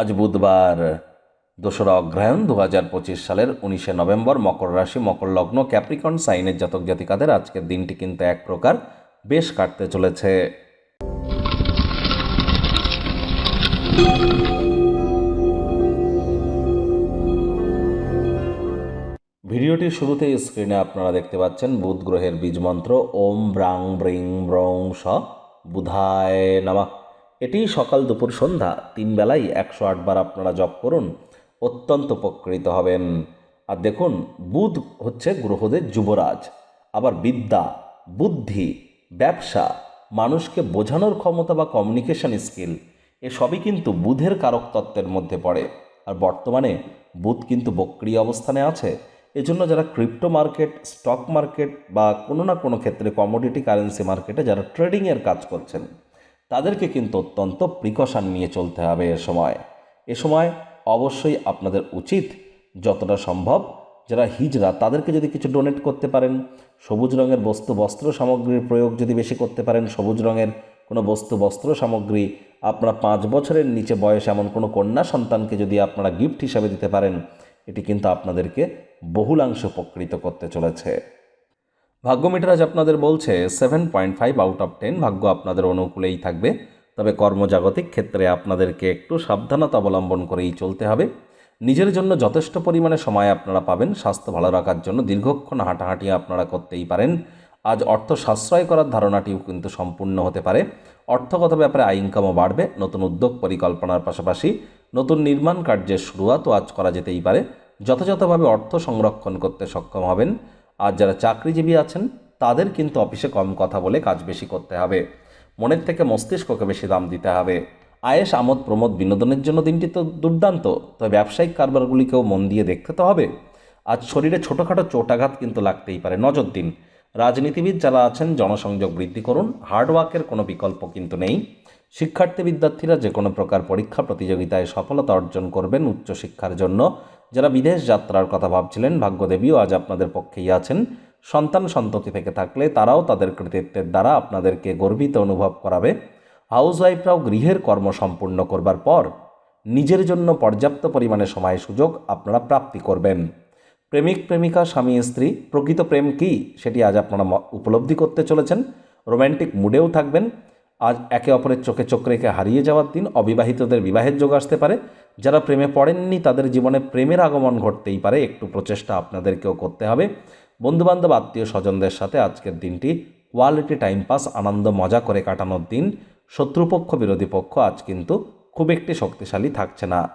আজ বুধবার দোসরা অগ্রহায়ণ দু হাজার পঁচিশ সালের উনিশে নভেম্বর মকর রাশি, মকর লগ্ন, ক্যাপ্রিকন, সাইনের জাতক জাতিকাদের আজকের দিনটি কিন্তু এক প্রকার বেশ কাটতে চলেছে। ভিডিওটির শুরুতে স্ক্রিনে আপনারা দেখতে পাচ্ছেন বুধ গ্রহের বীজ মন্ত্র, ওম ব্রাং ব্রিং ব্রং স বুধায় নামা। এটি সকাল দুপুর সন্ধ্যা, তিন বেলায় একশো আটবার আপনারা জপ করুন, অত্যন্ত উপকৃত হবেন। আর দেখুন, বুধ হচ্ছে গ্রহদের যুবরাজ। আবার বিদ্যা, বুদ্ধি, ব্যবসা, মানুষকে বোঝানোর ক্ষমতা বা কমিউনিকেশন স্কিল এসবই কিন্তু বুধের কারক তত্ত্বের মধ্যে পড়ে। আর বর্তমানে বুধ কিন্তু বক্রিয় অবস্থানে আছে। এজন্য যারা ক্রিপ্টো মার্কেট স্টক মার্কেট বা কোনো না কোনো ক্ষেত্রে কমোডিটি কারেন্সি মার্কেটে যারা ট্রেডিংয়ের কাজ করছেন তাদেরকে কিন্তু অত্যন্ত প্রিকশন নিয়ে চলতে হবে এ সময়। এ সময় অবশ্যই আপনাদের উচিত যতটা সম্ভব যারা হিজরা তাদেরকে যদি কিছু ডোনেট করতে পারেন, সবুজ রঙের বস্তু, বস্ত্র সামগ্রীর প্রয়োগ যদি বেশি করতে পারেন, সবুজ রঙের কোনো বস্তু, বস্ত্র সামগ্রী, আপনারা পাঁচ বছরের নিচে বয়স এমন কোনো কন্যা সন্তানকে যদি আপনারা গিফট হিসাবে দিতে পারেন, এটি কিন্তু আপনাদেরকে বহুলাংশ উপকৃত করতে চলেছে। ভাগ্য মিটার আজ আপনাদের বলছে seven point five out of ten ভাগ্য আপনাদের অনুকূলেই থাকবে। তবে কর্মজাগতিক ক্ষেত্রে আপনাদেরকে একটু সাবধানতা অবলম্বন করেই চলতে হবে। নিজের জন্য যথেষ্ট পরিমাণে সময় আপনারা পাবেন। স্বাস্থ্য ভালো রাখার জন্য দীর্ঘক্ষণ হাঁটাহাঁটি আপনারা করতেই পারেন। আজ অর্থ সাশ্রয় করার ধারণাটিও কিন্তু সম্পূর্ণ হতে পারে। অর্থগত ব্যাপারে আয় ইনকামও বাড়বে। নতুন উদ্যোগ পরিকল্পনার পাশাপাশি নতুন নির্মাণ কার্যের শুরুয়াতও আজ করা যেতেই পারে। যথাযথভাবে অর্থ সংরক্ষণ করতে সক্ষম হবেন। আর যারা চাকরিজীবী আছেন, তাদের কিন্তু অফিসে কম কথা বলে কাজ বেশি করতে হবে। মনের থেকে মস্তিষ্ককে বেশি দাম দিতে হবে। আয়েস আমোদ, প্রমোদ বিনোদনের জন্য দিনটি তো দুর্দান্ত, তবে ব্যবসায়িক কারবারগুলিকেও মন দিয়ে দেখতে তো হবে। আজ শরীরে ছোটোখাটো চোটাঘাত কিন্তু লাগতেই পারে। নজর দিন। রাজনীতিবিদ যারা আছেন, জনসংযোগ বৃদ্ধি করুন। হার্ডওয়ার্কের কোনো বিকল্প কিন্তু নেই। শিক্ষার্থী বিদ্যার্থীরা যে কোনো প্রকার পরীক্ষা প্রতিযোগিতায় সফলতা অর্জন করবেন উচ্চশিক্ষার জন্য। যারা বিদেশ যাত্রার কথা ভাবছিলেন, ভাগ্যদেবীও আজ আপনাদের পক্ষেই আছেন। সন্তান সন্ততি থেকে থাকলে তারাও তাদের কৃতিত্বের দ্বারা আপনাদেরকে গর্বিত অনুভব করাবে। হাউসওয়াইফরাও গৃহের কর্ম সম্পূর্ণ করবার পর নিজের জন্য পর্যাপ্ত পরিমাণে সময় সুযোগ আপনারা প্রাপ্তি করবেন। প্রেমিক প্রেমিকা, স্বামী, স্ত্রী, প্রকৃত প্রেম কী সেটি আজ আপনারা উপলব্ধি করতে চলেছেন। রোম্যান্টিক মুডেও থাকবেন। আজ একে অপরের চোখে চোখ রেখে হারিয়ে যাওয়ার দিন অবিবাহিতদের বিবাহের যোগ আসতে পারে। যারা প্রেমে পড়েননি, তাদের জীবনে প্রেমের আগমন ঘটতেই পারে। একটু প্রচেষ্টা আপনাদেরকেও করতে হবে। বন্ধুবান্ধব, আত্মীয় স্বজনদের সাথে আজকের দিনটি কোয়ালিটি টাইম পাস আনন্দ, মজা করে কাটানোর দিন। শত্রুপক্ষ, বিরোধী পক্ষ, আজ কিন্তু খুব একটি শক্তিশালী থাকছে না।